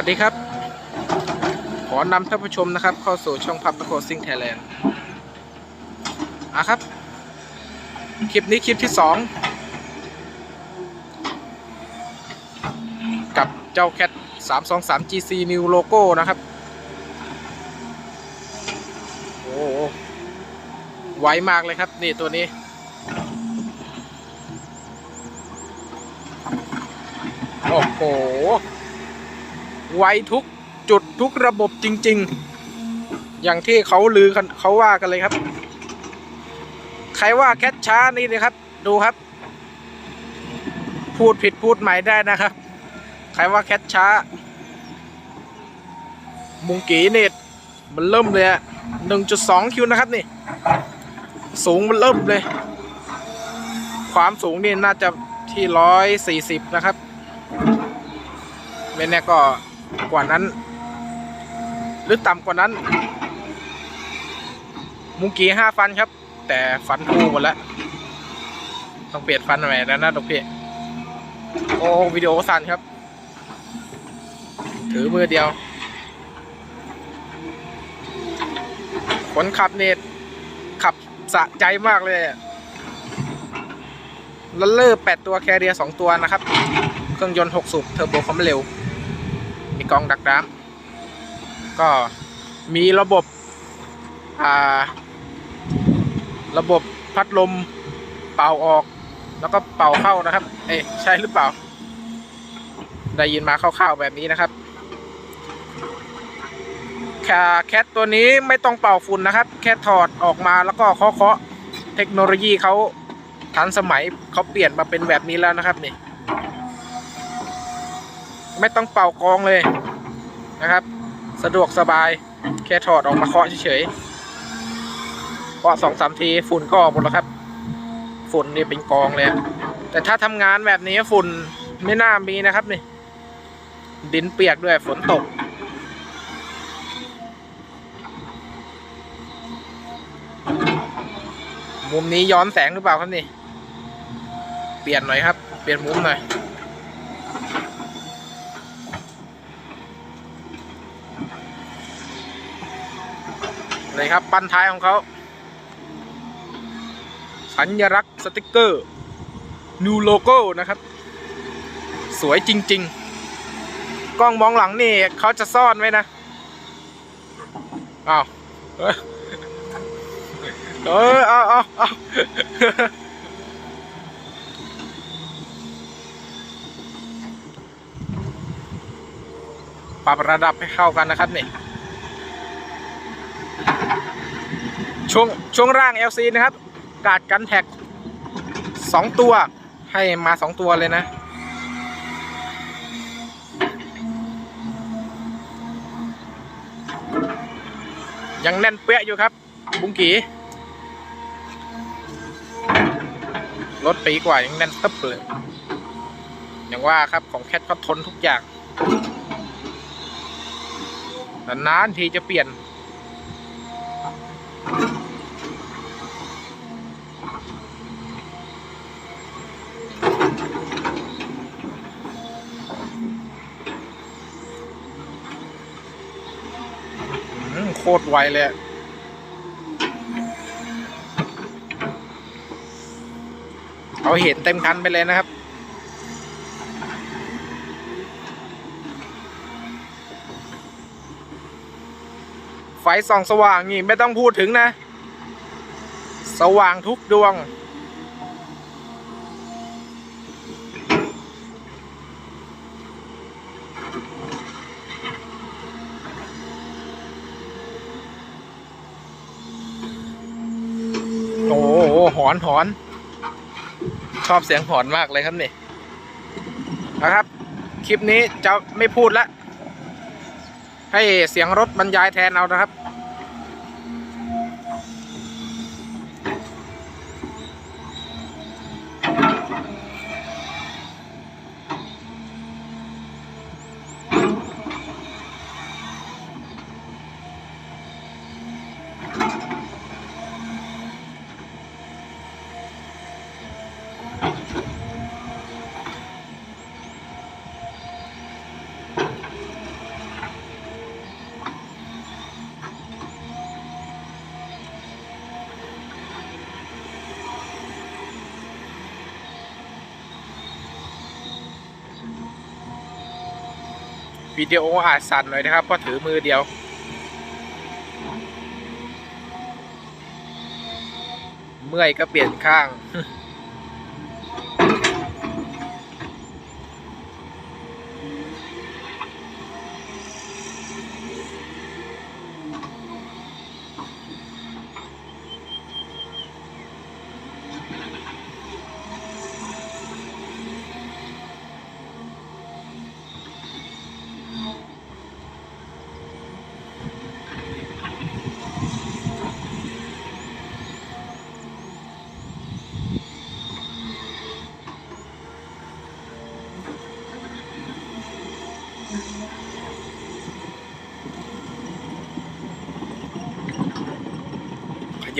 วัสดีครับ ขอนำท่านผู้ชมนะครับ เข้าสู่ช่องพับตะโคซิงไทยแลนด์อะครับ คลิปนี้คลิปที่สองกับเจ้าแคท323 GC New Logo นะครับ โอ้โหไวมากเลยครับ นี่ตัวนี้โอ้โห ไวทุกจุดทุกระบบจริง ๆ อย่างที่เขาลือกันเขาว่ากันเลยครับ ใครว่าแคทช้านี่นะครับ ดูครับ พูดผิดพูดใหม่ได้นะครับ ใครว่าแคทช้า มุงกีนี่มันเริ่มเลยอะ1.2คิวนะครับนี่ สูงมันเริ่มเลย ความสูงนี่น่าจะที่140นะครับไม่แน่ก็ กว่านั้น หรือต่ำกว่านั้น มุงกี้ห้าฟันครับ แต่ฟันคู่หมดแล้ว ต้องเปลี่ยนฟันใหม่แล้วนะทุกพี่โอ้วิดีโอสั่นครับ ถือมือเดียวคนขับเนี่ยขับสะใจมากเลยลันเลอร์แปดตัวแคเรียสองตัวนะครับ เครื่องยนต์ 6 สูบเทอร์โบความเร็ว มีกองดักน้ำก็มีระบบอ่าระบบพัดลมเป่าออก แล้วก็เป่าเข้านะครับ เอ๊ะใช่หรือเปล่า ได้ยินมาคร่าวๆแบบนี้นะครับแค่แคทตัวนี้ไม่ต้องเป่าฝุ่นนะครับ แค่ถอดออกมาแล้วก็เคาะๆเทคโนโลยีเขาทันสมัยเขาเปลี่ยนมาเป็นแบบนี้แล้วนะครับนี่ ไม่ต้องเป่ากองเลยนะครับ สะดวกสบายแค่ถอดออกมาเคาะเฉยๆเคาะสองสามทีฝุ่นก็ออกหมดแล้วครับ ฝุ่นนี่เป็นกองเลยแต่ถ้าทำงานแบบนี้ฝุ่นไม่น่ามีนะครับนี่ ดินเปียกด้วยฝนตก มุมนี้ย้อนแสงหรือเปล่าครับนี่ เปลี่ยนหน่อยครับ เปลี่ยนมุมหน่อย เลยครับปั้นท้ายของเขา สัญลักษณ์สติกเกอร์ New Logo นะครับ สวยจริง ๆ กล้องมองหลังนี่เขาจะซ่อนไว้นะอ้าวเอ้ยเออเอาเอาเอาปรับระดับให้เข้ากันนะครับนี่ ช่วงช่วงร่าง LC นะครับ กาดกันแท็กสองตัว ให้มาสองตัวเลยนะ ยังแน่นเปี้ยอยู่ครับ บุงกีรถปีกว่ายังแน่นตึ๊บเลยอย่างว่าครับของแคทเขาทนทุกอย่างนานๆทีจะเปลี่ยน ตรไวเลยเอาเห็นเต็มคันไปเลยนะครับ ไฟส่องสว่างนี่ไม่ต้องพูดถึงนะ สว่างทุกดวง โอ้โหห อนถอน ชอบเสียงถอนมากเลยครับนี่นะครับ คลิปนี้จะไม่พูดละให้เสียงรถบรรยายแทนเอานะครับ วิดีโออาจสั่นหน่อยนะครับเพราะถือมือเดียว เมื่อยก็เปลี่ยนข้าง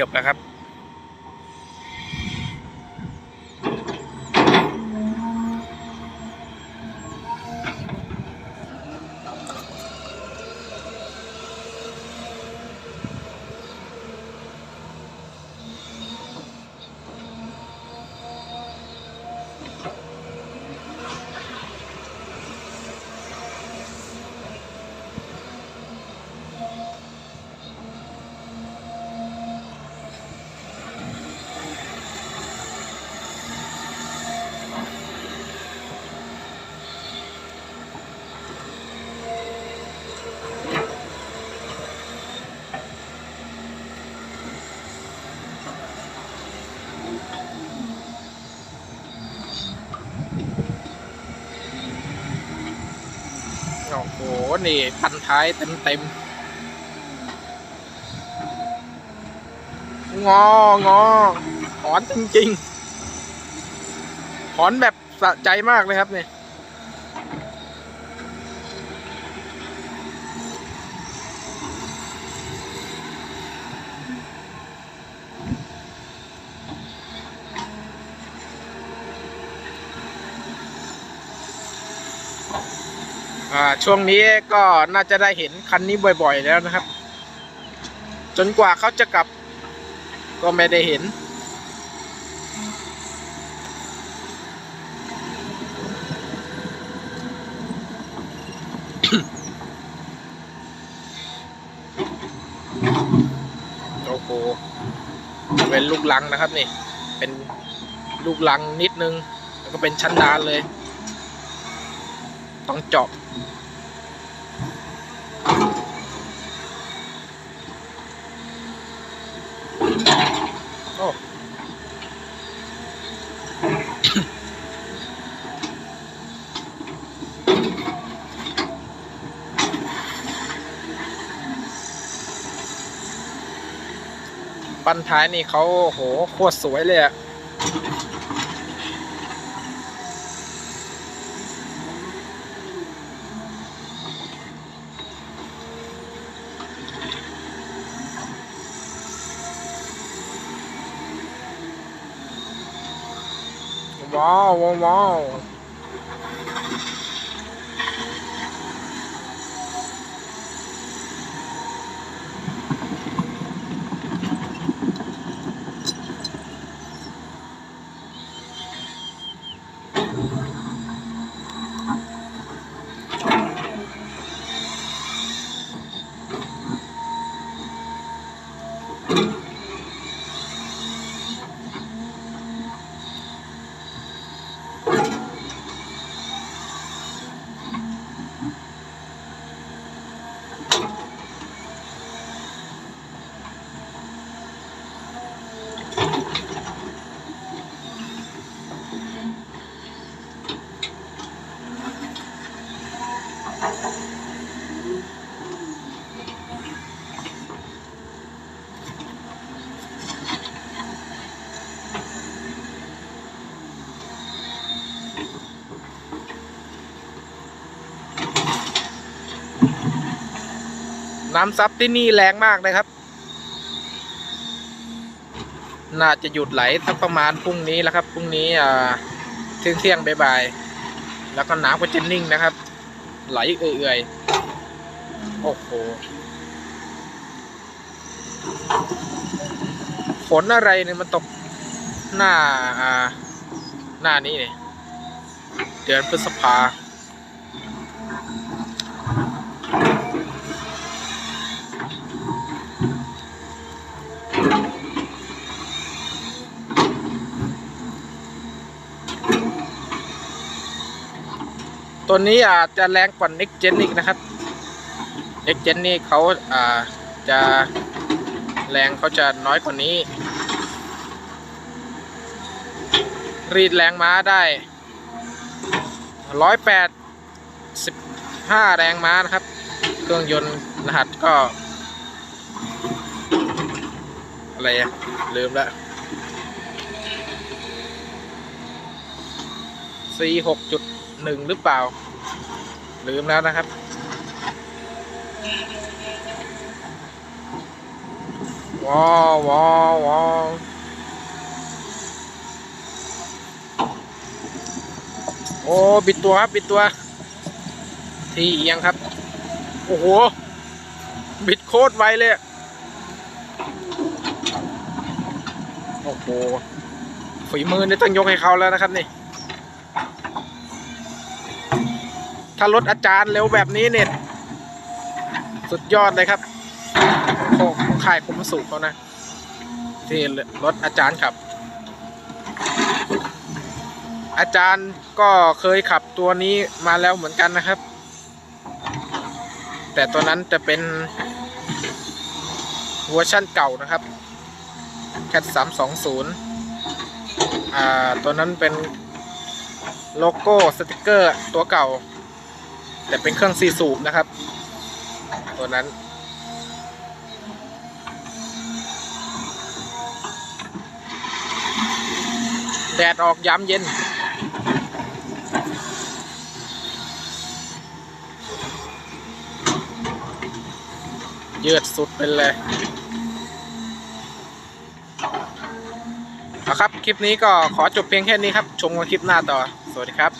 ยับนะครับ โอ้โห นี่พันท้ายเต็มเต็มงองอหอนจริงๆหอนแบบสะใจมากเลยครับเนี่ย ช่วงนี้ก็น่าจะได้เห็นคันนี้บ่อยๆแล้วนะครับ จนกว่าเขาจะกลับ ก็ไม่ได้เห็น โอ้โหเป็นลูกลังนะครับนี่ เป็นลูกลังนิดนึง แล้วก็เป็นชั้นดานเลย ต้องเจาะ ปันท้ายนี่เขาโอ้โหโคตรสวยเลยอะว้าวว้าว น้ำซับที่นี่แรงมากเลยครับ น่าจะหยุดไหลสักประมาณพรุ่งนี้แล้วครับพรุ่งนี้อ่าเที่ยงเที่ยงๆบ่ายๆแล้วก็น้ำก็จะนิ่งนะครับ ไหลเอื่อยๆโอ้โหฝนอะไรเนี่ยมันตกหน้าอ่าหน้านี้เนี่ยเดือนพฤษภา ตัวนี้อาจจะแรงกว่า Next Gen อีกนะครับ Next Gen นี่เขาอ่าจะแรงเขาจะน้อยกว่านี้ รีดแรงม้าได้ร้อยแปดสิบห้าแรงม้านะครับ เครื่องยนต์รหัสก็ อะไรอะลืมละ C หกจุด หนึ่งหรือเปล่า ลืมแล้วนะครับ ว้าวว้าวว้าวโอ้บิดตัวครับบิดตัว ทีเอียงครับ โอ้โห บิดโคตรไวเลย โอ้โหฝีมือนี่ต้องยกให้เขาแล้วนะครับนี่ ถ้ารถอาจารย์เร็วแบบนี้เนี่ย สุดยอดเลยครับของของค่ายคุมสุเขานะ ที่รถอาจารย์ขับ อาจารย์ก็เคยขับตัวนี้มาแล้วเหมือนกันนะครับ แต่ตัวนั้นจะเป็นเวอร์ชั่นเก่านะครับแคทสามสองศูนย์อ่าตัวนั้นเป็นโลโก้สติกเกอร์ตัวเก่า แต่เป็นเครื่องซีสูบนะครับ ตัวนั้น แดดออกยามเย็นยืดสุดไปเลยเอาครับ คลิปนี้ก็ขอจบเพียงแค่นี้ครับ ชมกันคลิปหน้าต่อ สวัสดีครับ